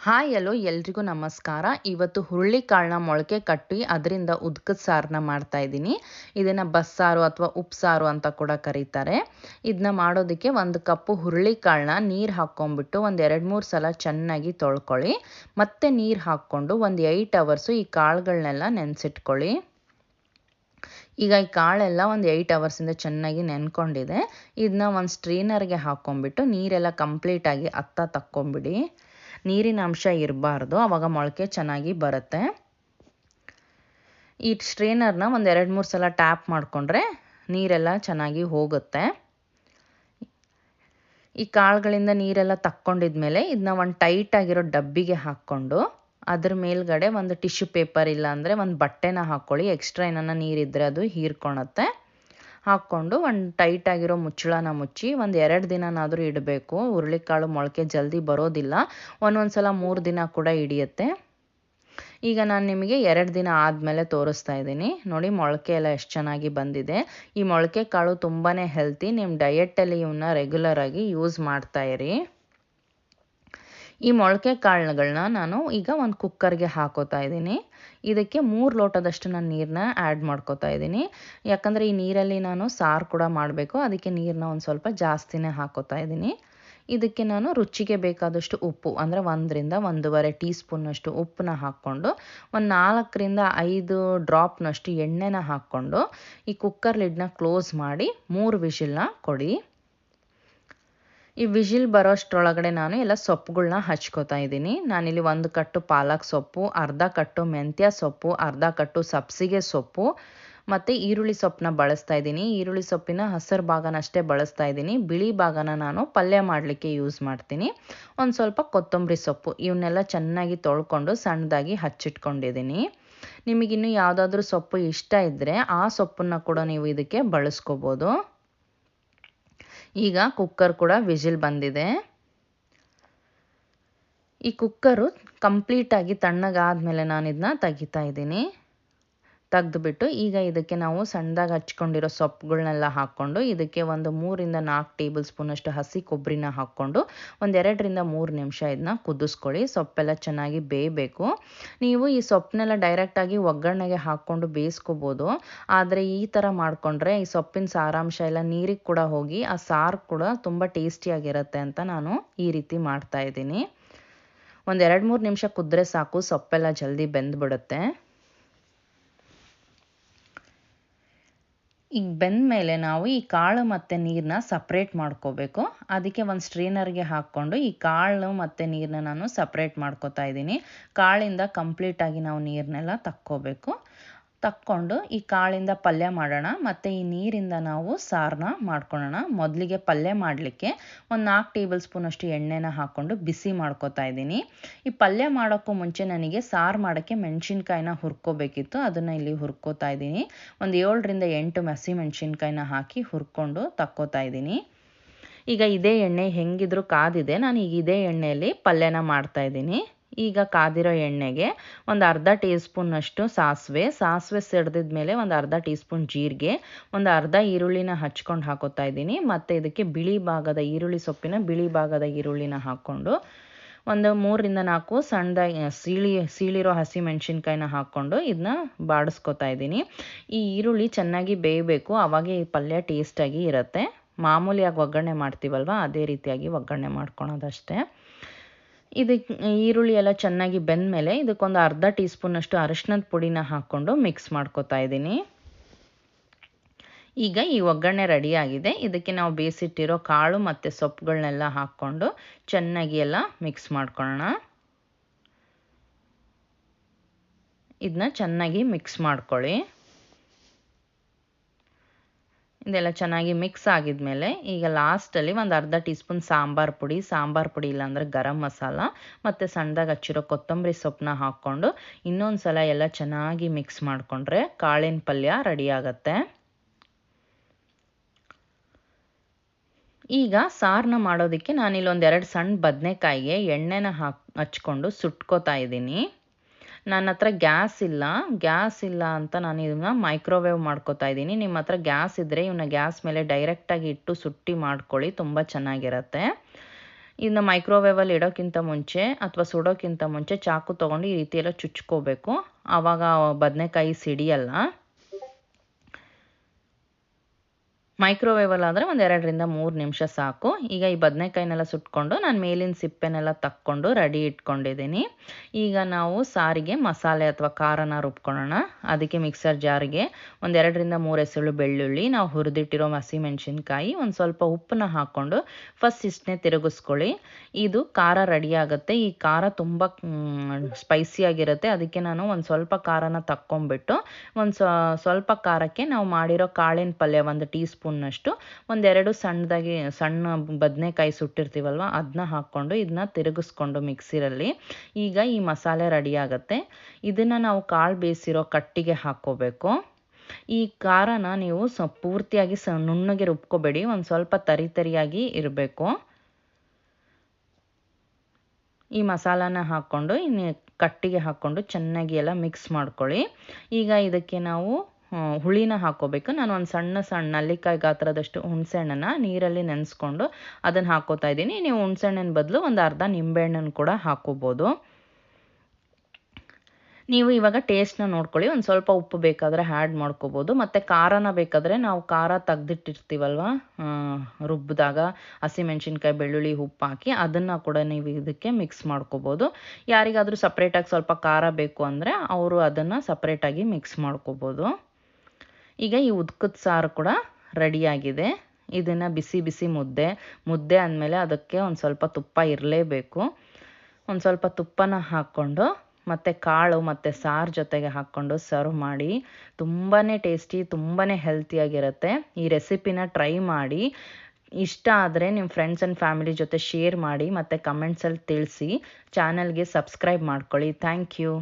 Hi, ಎಲ್ಲೋ ಎಲ್ರಿಗೂ ನಮಸ್ಕಾರ. ಇವತ್ತು ಹುರುಳಿಕಾಳನ್ನ ಮೊಳಕೆ ಕಟ್ಟಿ ಅದರಿಂದ ಉದ್ಕದ ಸಾರನ್ನ ಮಾಡ್ತಾ ಇದ್ದೀನಿ. ಇದನ್ನು ಬಸ್ಸಾರು ಅಥವಾ ಉಪ್ಸಾರು ಅಂತ ಕೂಡ ಕರೀತಾರೆ. ಇದನ್ನ ಮಾಡೋದಕ್ಕೆ ಒಂದು ಕಪ್ಪು ಹುರುಳಿಕಾಳನ್ನ ನೀರು ಹಾಕ್ಕೊಂಡ್ಬಿಟ್ಟು ಒಂದು ಎರಡು ಮೂರು ಸಲ ಚೆನ್ನಾಗಿ ತೊಳ್ಕೊಳ್ಳಿ. ಮತ್ತೆ ನೀರು ಹಾಕ್ಕೊಂಡು ಒಂದು ಏಯ್ಟ್ ಅವರ್ಸು ಈ ಕಾಳುಗಳನ್ನೆಲ್ಲ ನೆನೆಸಿಟ್ಕೊಳ್ಳಿ. ಈಗ ಈ ಕಾಳೆಲ್ಲ ಒಂದು ಏಯ್ಟ್ ಅವರ್ಸಿಂದ ಚೆನ್ನಾಗಿ ನೆನ್ಕೊಂಡಿದೆ. ಇದನ್ನ ಒಂದು ಸ್ಟ್ರೀನರ್ಗೆ ಹಾಕ್ಕೊಂಡ್ಬಿಟ್ಟು ನೀರೆಲ್ಲ ಕಂಪ್ಲೀಟಾಗಿ ಅತ್ತ ತಕ್ಕೊಂಬಿಡಿ. ನೀರಿನ ಅಂಶ ಇರಬಾರ್ದು ಆವಾಗ ಮೊಳಕೆ ಚೆನ್ನಾಗಿ ಬರುತ್ತೆ. ಈ ಸ್ಟ್ರೇನರ್ನ ಒಂದು ಎರಡು ಮೂರು ಸಲ ಟ್ಯಾಪ್ ಮಾಡಿಕೊಂಡ್ರೆ ನೀರೆಲ್ಲ ಚೆನ್ನಾಗಿ ಹೋಗುತ್ತೆ. ಈ ಕಾಳುಗಳಿಂದ ನೀರೆಲ್ಲ ತಕ್ಕೊಂಡಿದ್ಮೇಲೆ ಇದನ್ನ ಒಂದು ಟೈಟಾಗಿರೋ ಡಬ್ಬಿಗೆ ಹಾಕ್ಕೊಂಡು ಅದ್ರ ಮೇಲ್ಗಡೆ ಒಂದು ಟಿಶ್ಯೂ ಪೇಪರ್ ಇಲ್ಲ ಅಂದರೆ ಒಂದು ಬಟ್ಟೆನ ಹಾಕ್ಕೊಳ್ಳಿ ಎಕ್ಸ್ಟ್ರಾ ಏನಾನ ನೀರಿದ್ದರೆ ಅದು ಹೀರ್ಕೊಳತ್ತೆ ಹಾಕ್ಕೊಂಡು ಒಂದು ಟೈಟಾಗಿರೋ ಮುಚ್ಚಳನ ಮುಚ್ಚಿ ಒಂದು ಎರಡು ದಿನನಾದರೂ ಇಡಬೇಕು. ಹುರುಳಿಕಾಳು ಮೊಳಕೆ ಜಲ್ದಿ ಬರೋದಿಲ್ಲ. ಒಂದೊಂದು ಸಲ ಮೂರು ದಿನ ಕೂಡ ಹಿಡಿಯುತ್ತೆ. ಈಗ ನಾನು ನಿಮಗೆ ಎರಡು ದಿನ ಆದಮೇಲೆ ತೋರಿಸ್ತಾ ಇದ್ದೀನಿ. ನೋಡಿ ಮೊಳಕೆ ಎಲ್ಲ ಎಷ್ಟು ಚೆನ್ನಾಗಿ ಬಂದಿದೆ. ಈ ಮೊಳಕೆ ಕಾಳು ತುಂಬಾ ಹೆಲ್ತಿ ನಿಮ್ಮ ಡಯೆಟಲ್ಲಿ ಇವನ್ನ ರೆಗ್ಯುಲರಾಗಿ ಯೂಸ್ ಮಾಡ್ತಾ ಇರಿ. ಈ ಮೊಳಕೆ ಕಾಳುಗಳನ್ನ ನಾನು ಈಗ ಒಂದು ಕುಕ್ಕರ್ಗೆ ಹಾಕೋತಾ ಇದ್ದೀನಿ. ಇದಕ್ಕೆ ಮೂರು ಲೋಟದಷ್ಟು ನಾನು ನೀರನ್ನ ಆ್ಯಡ್ ಮಾಡ್ಕೋತಾ ಇದ್ದೀನಿ. ಯಾಕಂದರೆ ಈ ನೀರಲ್ಲಿ ನಾನು ಸಾರು ಕೂಡ ಮಾಡಬೇಕು. ಅದಕ್ಕೆ ನೀರನ್ನ ಒಂದು ಸ್ವಲ್ಪ ಜಾಸ್ತಿನೇ ಹಾಕೋತಾ ಇದ್ದೀನಿ. ಇದಕ್ಕೆ ನಾನು ರುಚಿಗೆ ಬೇಕಾದಷ್ಟು ಉಪ್ಪು, ಅಂದರೆ ಒಂದರಿಂದ ಒಂದೂವರೆ ಟೀ ಸ್ಪೂನ್ನಷ್ಟು ಉಪ್ಪನ್ನ ಹಾಕ್ಕೊಂಡು, ಒಂದು ನಾಲ್ಕರಿಂದ ಐದು ಡ್ರಾಪ್ನಷ್ಟು ಎಣ್ಣೆನ ಹಾಕ್ಕೊಂಡು, ಈ ಕುಕ್ಕರ್ ಲಿಡ್ನ ಕ್ಲೋಸ್ ಮಾಡಿ ಮೂರು ವಿಷಿಲ್ನ ಕೊಡಿ. ಈ ವಿಜಿಲ್ ಬರೋಷ್ಟರೊಳಗಡೆ ನಾನು ಎಲ್ಲ ಸೊಪ್ಪುಗಳನ್ನ ಹಚ್ಕೋತಾ ಇದ್ದೀನಿ. ನಾನಿಲ್ಲಿ ಒಂದು ಕಟ್ಟು ಪಾಲಕ್ ಸೊಪ್ಪು, ಅರ್ಧ ಕಟ್ಟು ಮೆಂತ್ಯ ಸೊಪ್ಪು, ಅರ್ಧ ಕಟ್ಟು ಸಬ್ಸಿಗೆ ಸೊಪ್ಪು, ಮತ್ತು ಈರುಳ್ಳಿ ಸೊಪ್ಪನ್ನ ಬಳಸ್ತಾ ಇದ್ದೀನಿ. ಈರುಳ್ಳಿ ಸೊಪ್ಪಿನ ಹಸಿರು ಭಾಗನಷ್ಟೇ ಬಳಸ್ತಾ ಇದ್ದೀನಿ. ಬಿಳಿ ಭಾಗನ ನಾನು ಪಲ್ಯ ಮಾಡಲಿಕ್ಕೆ ಯೂಸ್ ಮಾಡ್ತೀನಿ. ಒಂದು ಸ್ವಲ್ಪ ಕೊತ್ತಂಬರಿ ಸೊಪ್ಪು ಇವನ್ನೆಲ್ಲ ಚೆನ್ನಾಗಿ ತೊಳ್ಕೊಂಡು ಸಣ್ಣದಾಗಿ ಹಚ್ಚಿಟ್ಕೊಂಡಿದ್ದೀನಿ. ನಿಮಗಿನ್ನೂ ಯಾವುದಾದ್ರೂ ಸೊಪ್ಪು ಇಷ್ಟ ಇದ್ದರೆ ಆ ಸೊಪ್ಪನ್ನು ಕೂಡ ನೀವು ಇದಕ್ಕೆ ಬಳಸ್ಕೋಬೋದು. ಈಗ ಕುಕ್ಕರ್ ಕೂಡ ವಿಜಿಲ್ ಬಂದಿದೆ. ಈ ಕುಕ್ಕರು ಕಂಪ್ಲೀಟಾಗಿ ತಣ್ಣಗಾದ್ಮೇಲೆ ನಾನು ಇದನ್ನ ತೆಗಿತಾ ಇದ್ದೀನಿ. ತೆಗೆದುಬಿಟ್ಟು ಈಗ ಇದಕ್ಕೆ ನಾವು ಸಣ್ಣದಾಗಿ ಹಚ್ಕೊಂಡಿರೋ ಸೊಪ್ಪುಗಳನ್ನೆಲ್ಲ ಹಾಕ್ಕೊಂಡು ಇದಕ್ಕೆ ಒಂದು ಮೂರಿಂದ ನಾಲ್ಕು ಟೇಬಲ್ ಸ್ಪೂನಷ್ಟು ಹಸಿ ಕೊಬ್ಬರಿನ ಹಾಕ್ಕೊಂಡು ಒಂದೆರಡರಿಂದ ಮೂರು ನಿಮಿಷ ಇದನ್ನ ಕುದಿಸ್ಕೊಳ್ಳಿ. ಸೊಪ್ಪೆಲ್ಲ ಚೆನ್ನಾಗಿ ಬೇಯಬೇಕು. ನೀವು ಈ ಸೊಪ್ಪನ್ನೆಲ್ಲ ಡೈರೆಕ್ಟಾಗಿ ಒಗ್ಗರಣೆಗೆ ಹಾಕ್ಕೊಂಡು ಬೇಯಿಸ್ಕೋಬೋದು. ಆದರೆ ಈ ಥರ ಮಾಡಿಕೊಂಡ್ರೆ ಈ ಸೊಪ್ಪಿನ ಸಾರಾಂಶ ಎಲ್ಲ ನೀರಿಗೆ ಕೂಡ ಹೋಗಿ ಆ ಸಾರು ಕೂಡ ತುಂಬ ಟೇಸ್ಟಿಯಾಗಿರುತ್ತೆ ಅಂತ ನಾನು ಈ ರೀತಿ ಮಾಡ್ತಾ ಇದ್ದೀನಿ. ಒಂದು ಮೂರು ನಿಮಿಷ ಕುದ್ರೆ ಸಾಕು. ಸೊಪ್ಪೆಲ್ಲ ಜಲ್ದಿ ಬೆಂದ್ಬಿಡುತ್ತೆ. ಈಗ ಬೆಂದ ಮೇಲೆ ನಾವು ಈ ಕಾಳು ಮತ್ತು ನೀರನ್ನ ಸಪ್ರೇಟ್ ಮಾಡ್ಕೋಬೇಕು. ಅದಕ್ಕೆ ಒಂದು ಸ್ಟ್ರೀನರ್ಗೆ ಹಾಕ್ಕೊಂಡು ಈ ಕಾಳು ಮತ್ತು ನೀರನ್ನ ನಾನು ಸಪ್ರೇಟ್ ಮಾಡ್ಕೋತಾ ಇದ್ದೀನಿ. ಕಾಳಿಂದ ಕಂಪ್ಲೀಟಾಗಿ ನಾವು ನೀರನ್ನೆಲ್ಲ ತಕ್ಕೋಬೇಕು. ತಕ್ಕೊಂಡು ಈ ಕಾಳಿಂದ ಪಲ್ಯ ಮಾಡೋಣ, ಮತ್ತು ಈ ನೀರಿಂದ ನಾವು ಸಾರನ್ನ ಮಾಡ್ಕೊಳ್ಳೋಣ ಮೊದಲಿಗೆ ಪಲ್ಯ ಮಾಡಲಿಕ್ಕೆ ಒಂದು ನಾಲ್ಕು ಟೇಬಲ್ ಸ್ಪೂನಷ್ಟು ಎಣ್ಣೆನ ಹಾಕ್ಕೊಂಡು ಬಿಸಿ ಮಾಡ್ಕೋತಾ ಇದ್ದೀನಿ. ಈ ಪಲ್ಯ ಮಾಡೋಕ್ಕೂ ಮುಂಚೆ ನನಗೆ ಸಾರು ಮಾಡೋಕ್ಕೆ ಮೆಣಸಿನ್ಕಾಯಿನ ಹುರ್ಕೋಬೇಕಿತ್ತು. ಅದನ್ನು ಇಲ್ಲಿ ಹುರ್ಕೋತಾ ಇದ್ದೀನಿ. ಒಂದು ಏಳರಿಂದ ಎಂಟು ಹಸಿ ಮೆಣಸಿನ್ಕಾಯಿನ ಹಾಕಿ ಹುರ್ಕೊಂಡು ತಕ್ಕೋತಾ ಇದ್ದೀನಿ. ಈಗ ಇದೇ ಎಣ್ಣೆ ಹೆಂಗಿದ್ರು ಕಾದಿದೆ. ನಾನು ಈಗ ಇದೇ ಎಣ್ಣೆಯಲ್ಲಿ ಪಲ್ಯನ ಮಾಡ್ತಾ ಇದ್ದೀನಿ. ಈಗ ಕಾದಿರೋ ಎಣ್ಣೆಗೆ ಒಂದು ಅರ್ಧ ಟೀ ಸ್ಪೂನ್ನಷ್ಟು ಸಾಸಿವೆ. ಸಾಸಿವೆ ಸಿಡ್ದಿದ ಮೇಲೆ ಒಂದು ಅರ್ಧ ಟೀ ಸ್ಪೂನ್ ಜೀರಿಗೆ, ಒಂದು ಅರ್ಧ ಈರುಳ್ಳಿನ ಹಚ್ಕೊಂಡು ಹಾಕೋತಾ ಇದ್ದೀನಿ. ಮತ್ತು ಇದಕ್ಕೆ ಬಿಳಿ ಭಾಗದ ಈರುಳ್ಳಿ ಸೊಪ್ಪಿನ ಬಿಳಿ ಭಾಗದ ಈರುಳ್ಳಿನ ಹಾಕ್ಕೊಂಡು ಒಂದು ಮೂರರಿಂದ ನಾಲ್ಕು ಸಣ್ಣದಾಗಿ ಸೀಳಿ, ಸೀಳಿರೋ ಹಸಿ ಮೆಣಸಿನ್ಕಾಯಿನ ಹಾಕ್ಕೊಂಡು ಇದನ್ನ ಬಾಡಿಸ್ಕೊತಾ ಇದ್ದೀನಿ. ಈ ಈರುಳ್ಳಿ ಚೆನ್ನಾಗಿ ಬೇಯಬೇಕು. ಆವಾಗೆ ಈ ಪಲ್ಯ ಟೇಸ್ಟಾಗಿ ಇರುತ್ತೆ. ಮಾಮೂಲಿಯಾಗಿ ಒಗ್ಗರಣೆ ಮಾಡ್ತೀವಲ್ವ? ಅದೇ ರೀತಿಯಾಗಿ ಒಗ್ಗರಣೆ ಮಾಡ್ಕೊಳೋದಷ್ಟೇ. ಇದಕ್ಕೆ ಈರುಳ್ಳಿ ಎಲ್ಲ ಚೆನ್ನಾಗಿ ಬೆಂದ ಮೇಲೆ ಇದಕ್ಕೊಂದು ಅರ್ಧ ಟೀ ಸ್ಪೂನಷ್ಟು ಅರಿಶಿನದ ಪುಡಿನ ಹಾಕ್ಕೊಂಡು ಮಿಕ್ಸ್ ಮಾಡ್ಕೊತಾ ಇದ್ದೀನಿ. ಈಗ ಈ ಒಗ್ಗರಣೆ ರೆಡಿಯಾಗಿದೆ ಇದಕ್ಕೆ ನಾವು ಬೇಯಿಸಿಟ್ಟಿರೋ ಕಾಳು ಮತ್ತು ಸೊಪ್ಪುಗಳನ್ನೆಲ್ಲ ಹಾಕ್ಕೊಂಡು ಚೆನ್ನಾಗಿ ಎಲ್ಲ ಮಿಕ್ಸ್ ಮಾಡ್ಕೊಳ್ಳೋಣ. ಇದನ್ನ ಚೆನ್ನಾಗಿ ಮಿಕ್ಸ್ ಮಾಡ್ಕೊಳ್ಳಿ. ಇದೆಲ್ಲ ಚೆನ್ನಾಗಿ ಮಿಕ್ಸ್ ಆಗಿದ್ಮೇಲೆ ಈಗ ಲಾಸ್ಟಲ್ಲಿ ಒಂದು ಅರ್ಧ ಟೀ ಸ್ಪೂನ್ ಸಾಂಬಾರು ಪುಡಿ ಸಾಂಬಾರು ಪುಡಿ ಇಲ್ಲಾಂದರೆ ಗರಂ ಮಸಾಲ ಮತ್ತು ಸಣ್ಣದಾಗಿ ಹಚ್ಚಿರೋ ಕೊತ್ತಂಬರಿ ಸೊಪ್ಪನ್ನ ಹಾಕ್ಕೊಂಡು ಇನ್ನೊಂದು ಸಲ ಎಲ್ಲ ಚೆನ್ನಾಗಿ ಮಿಕ್ಸ್ ಮಾಡಿಕೊಂಡ್ರೆ ಕಾಳಿನ ಪಲ್ಯ ರೆಡಿ ಆಗುತ್ತೆ. ಈಗ ಸಾರನ್ನ ಮಾಡೋದಕ್ಕೆ ನಾನಿಲ್ಲೊಂದು ಎರಡು ಸಣ್ಣ ಬದನೆಕಾಯಿಗೆ ಎಣ್ಣೆನ ಹಾಕಿ, ಹಚ್ಕೊಂಡು ಸುಟ್ಕೋತಾ ಇದ್ದೀನಿ. ನನ್ನ ಹತ್ರ ಗ್ಯಾಸ್ ಇಲ್ಲ. ಗ್ಯಾಸ್ ಇಲ್ಲ ಅಂತ ನಾನು ಇದನ್ನ ಮೈಕ್ರೋವೇವ್ ಮಾಡ್ಕೋತಾ ಇದ್ದೀನಿ. ನಿಮ್ಮ ಹತ್ರ ಗ್ಯಾಸ್ ಇದ್ದರೆ ಇವನ್ನ ಗ್ಯಾಸ್ ಮೇಲೆ ಡೈರೆಕ್ಟಾಗಿ ಇಟ್ಟು ಸುಟ್ಟಿ ಮಾಡ್ಕೊಳ್ಳಿ. ತುಂಬ ಚೆನ್ನಾಗಿರತ್ತೆ. ಇದನ್ನ ಮೈಕ್ರೋವೇವಲ್ಲಿ ಇಡೋಕ್ಕಿಂತ ಮುಂಚೆ ಅಥವಾ ಸುಡೋಕ್ಕಿಂತ ಮುಂಚೆ ಚಾಕು ತೊಗೊಂಡು ಈ ರೀತಿ ಎಲ್ಲ ಚುಚ್ಕೋಬೇಕು. ಆವಾಗ ಬದನೆಕಾಯಿ ಸಿಡಿಯಲ್ಲ. ಮೈಕ್ರೋವೇವಲ್ಲಾದರೆ ಒಂದು ಎರಡರಿಂದ ಮೂರು ನಿಮಿಷ ಸಾಕು. ಈಗ ಈ ಬದನೆಕಾಯಿನೆಲ್ಲ ಸುಟ್ಕೊಂಡು ನಾನು ಮೇಲಿನ ಸಿಪ್ಪೆನೆಲ್ಲ ತಕ್ಕೊಂಡು ರೆಡಿ ಇಟ್ಕೊಂಡಿದ್ದೀನಿ. ಈಗ ನಾವು ಸಾರಿಗೆ ಮಸಾಲೆ ಅಥವಾ ಖಾರನ ರುಬ್ಕೊಳ್ಳೋಣ. ಅದಕ್ಕೆ ಮಿಕ್ಸರ್ ಜಾರಿಗೆ ಒಂದೆರಡರಿಂದ ಮೂರು ಎಸಳು ಬೆಳ್ಳುಳ್ಳಿ, ನಾವು ಹುರಿದಿಟ್ಟಿರೋ ಹಸಿಮೆಣಸಿನ್ಕಾಯಿ, ಒಂದು ಸ್ವಲ್ಪ ಉಪ್ಪನ್ನ ಹಾಕ್ಕೊಂಡು ಫಸ್ಟ್ ಇಷ್ಟನ್ನೇ ತಿರುಗಿಸ್ಕೊಳ್ಳಿ. ಇದು ಖಾರ ರೆಡಿ ಆಗುತ್ತೆ. ಈ ಖಾರ ತುಂಬ ಸ್ಪೈಸಿಯಾಗಿರುತ್ತೆ ಅದಕ್ಕೆ ನಾನು ಒಂದು ಸ್ವಲ್ಪ ಖಾರನ ತಕ್ಕೊಂಬಿಟ್ಟು ಒಂದು ಸ್ವಲ್ಪ ಖಾರಕ್ಕೆ ನಾವು ಮಾಡಿರೋ ಕಾಳಿನ ಪಲ್ಯ ಒಂದು ಟೀ ಸ್ಪೂನ್ನಷ್ಟು ಒಂದೆರಡು ಸಣ್ಣದಾಗಿ, ಸಣ್ಣ ಬದನೆಕಾಯಿ ಸುಟ್ಟಿರ್ತೀವಲ್ವ ಅದನ್ನ ಹಾಕ್ಕೊಂಡು ಇದನ್ನ ತಿರುಗಿಸ್ಕೊಂಡು ಮಿಕ್ಸಿರಲ್ಲಿ ಈಗ ಈ ಮಸಾಲೆ ರೆಡಿ ಆಗುತ್ತೆ. ಇದನ್ನು ನಾವು ಕಾಳು ಬೇಯಿಸಿರೋ ಕಟ್ಟಿಗೆ ಹಾಕ್ಕೋಬೇಕು. ಈ ಖಾರನ ನೀವು ಸ, ಪೂರ್ತಿಯಾಗಿ ಸ, ನುಣ್ಣಗೆ ರುಬ್ಕೋಬೇಡಿ, ಒಂದು ಸ್ವಲ್ಪ ತರಿ ತರಿಯಾಗಿ ಇರಬೇಕು. ಈ ಮಸಾಲಾನ ಹಾಕ್ಕೊಂಡು, ಇನ್ನು ಕಟ್ಟಿಗೆ ಹಾಕ್ಕೊಂಡು ಚೆನ್ನಾಗಿ ಎಲ್ಲ ಮಿಕ್ಸ್ ಮಾಡ್ಕೊಳ್ಳಿ. ಈಗ ಇದಕ್ಕೆ ನಾವು ಹುಳಿನ ಹಾಕೋಬೇಕು. ನಾನು ಒಂದು ಸಣ್ಣ ಸಣ್ಣ ನಲ್ಲಿಕಾಯಿ ಗಾತ್ರದಷ್ಟು ಹುಣಸೆಹಣ್ಣನ್ನು ನೀರಲ್ಲಿ ನೆನೆಸ್ಕೊಂಡು ಅದನ್ನು ಹಾಕೋತಾ ಇದ್ದೀನಿ. ನೀವು ಹುಣಸೆಹಣ್ಣಿನ ಬದಲು ಒಂದು ಅರ್ಧ ನಿಂಬೆಹಣ್ಣನ್ನು ಕೂಡ ಹಾಕ್ಕೋಬೋದು ನೀವು ಇವಾಗ ಟೇಸ್ಟ್ನ ನೋಡ್ಕೊಳ್ಳಿ. ಒಂದು ಸ್ವಲ್ಪ ಉಪ್ಪು ಬೇಕಾದರೆ ಆ್ಯಡ್ ಮಾಡ್ಕೋಬೋದು. ಮತ್ತು ಖಾರನ ಬೇಕಾದರೆ ನಾವು ಖಾರ ತೆಗ್ದಿಟ್ಟಿರ್ತೀವಲ್ವ? ರುಬ್ಬಿದಾಗ ಹಸಿಮೆಣ್ಸಿನ್ಕಾಯಿ ಬೆಳ್ಳುಳ್ಳಿ ಉಪ್ಪು ಹಾಕಿ ಅದನ್ನು ಕೂಡ ನೀವು ಇದಕ್ಕೆ ಮಿಕ್ಸ್ ಮಾಡ್ಕೋಬೋದು. ಯಾರಿಗಾದರೂ ಸಪ್ರೇಟಾಗಿ ಸ್ವಲ್ಪ ಖಾರ ಬೇಕು ಅಂದರೆ ಅವರು ಅದನ್ನು ಸಪ್ರೇಟಾಗಿ ಮಿಕ್ಸ್ ಮಾಡ್ಕೋಬೋದು. ಈಗ ಈ ಉದ್ಕದ ಸಾರು ಕೂಡ ರೆಡಿಯಾಗಿದೆ ಇದನ್ನು ಬಿಸಿ ಬಿಸಿ ಮುದ್ದೆ ಮುದ್ದೆ ಅಂದಮೇಲೆ ಅದಕ್ಕೆ ಒಂದು ಸ್ವಲ್ಪ ತುಪ್ಪ ಇರಲೇಬೇಕು. ಒಂದು ಸ್ವಲ್ಪ ತುಪ್ಪನ ಹಾಕ್ಕೊಂಡು ಮತ್ತು ಕಾಳು ಮತ್ತು ಸಾರು ಜೊತೆಗೆ ಹಾಕ್ಕೊಂಡು ಸರ್ವ್ ಮಾಡಿ ತುಂಬಾ ಟೇಸ್ಟಿ ತುಂಬಾ ಹೆಲ್ತಿಯಾಗಿರುತ್ತೆ ಈ ರೆಸಿಪಿನ ಟ್ರೈ ಮಾಡಿ. ಇಷ್ಟ ಆದರೆ ನಿಮ್ಮ ಫ್ರೆಂಡ್ಸ್ ಆ್ಯಂಡ್ ಫ್ಯಾಮಿಲಿ ಜೊತೆ ಶೇರ್ ಮಾಡಿ ಮತ್ತು ಕಮೆಂಟ್ಸಲ್ಲಿ ತಿಳಿಸಿ. ಚಾನಲ್ಗೆ ಸಬ್ಸ್ಕ್ರೈಬ್ ಮಾಡ್ಕೊಳ್ಳಿ. Thank you